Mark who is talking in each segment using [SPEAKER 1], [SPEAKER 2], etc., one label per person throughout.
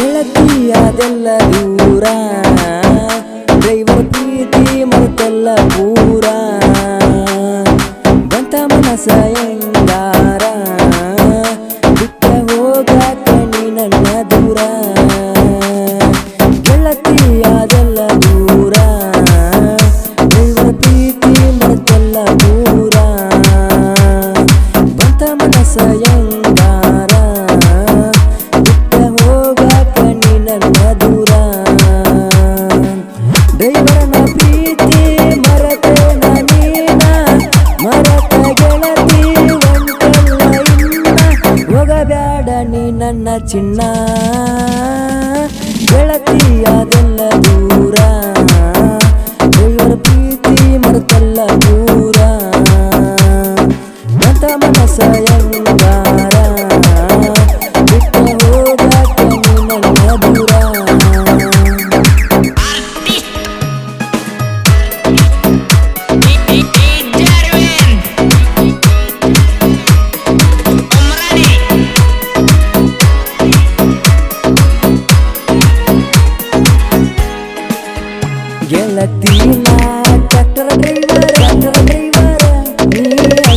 [SPEAKER 1] ಬೆಳಕಿ ಅದೆಲ್ಲ ದೂರ ದೈವರ ಪ್ರೀತಿ ಮರೆತೆಲ್ಲ ಪೂರ ಬಂತ ಮನಸ சின்ன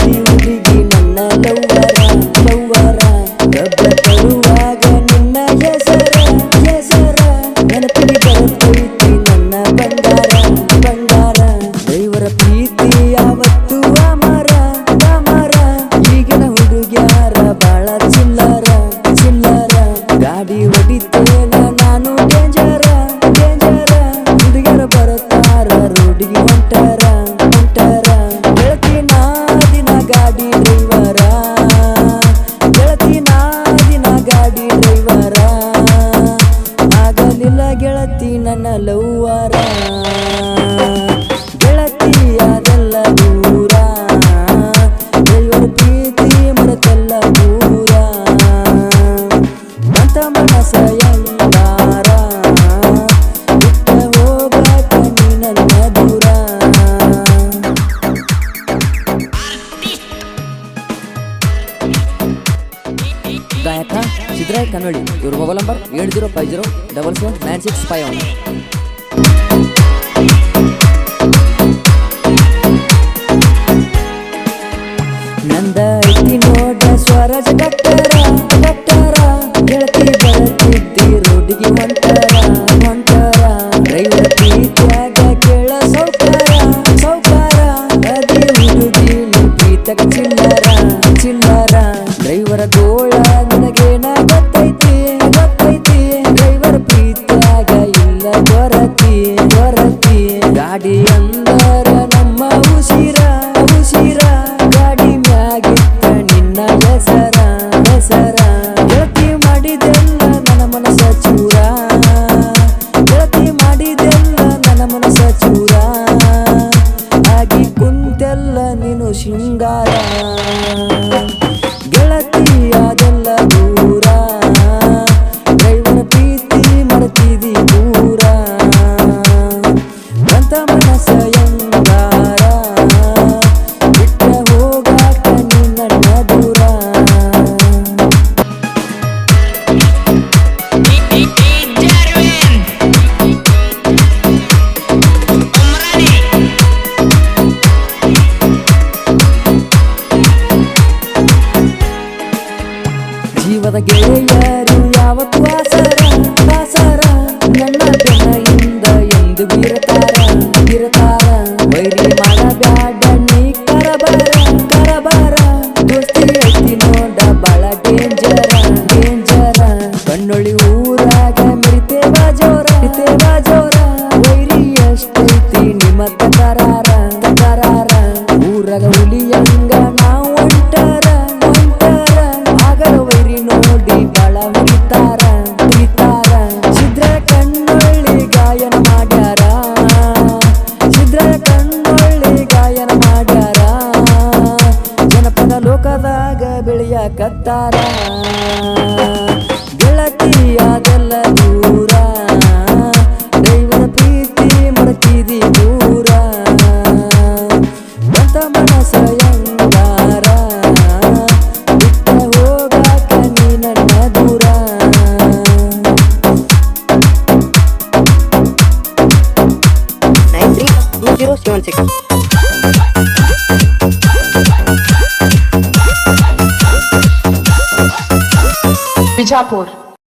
[SPEAKER 1] ನೀ ಹುಡುಗಿ ನನ್ನ ಲವ್ವರ ಲವ್ವರ. ನಿನ್ನ ನನ್ನ ದೈವರ ಪ್ರೀತಿ ಯಾವತ್ತು ಅಮರ ಅಮರ. ಈಗಿನ ಹುಡುಗ್ಯಾರ ಬಾಳ ಚಿಲ್ಲರ ಚಿಲ್ಲರ. ಗಾಡಿ ಹೊಡಿತೇನ ನಾನು ಡೇಂಜರ te ಗಾಯಕ ಸಿದ್ದರಾಯ್ ಕನ್ನಡಿ ಇವರು mobile number eight zero five zero double seven nine six five one. 心肝呀。never get ಬಿಡ್ತಾರ? ಗೆಳತಿಯಾದೆಲ್ಲ ದೂರ? ದೈವದ ಪ್ರೀತಿ ಮಡಕಿದಿ ದೂರ? ಬಂತ ಮನಸ ಹೆಂಗಾರ? ಬಿಟ್ಟ ಹೋಗಾಕ ನನ್ನ ದೂರ?
[SPEAKER 2] Nine six.
[SPEAKER 3] মির্জাপুর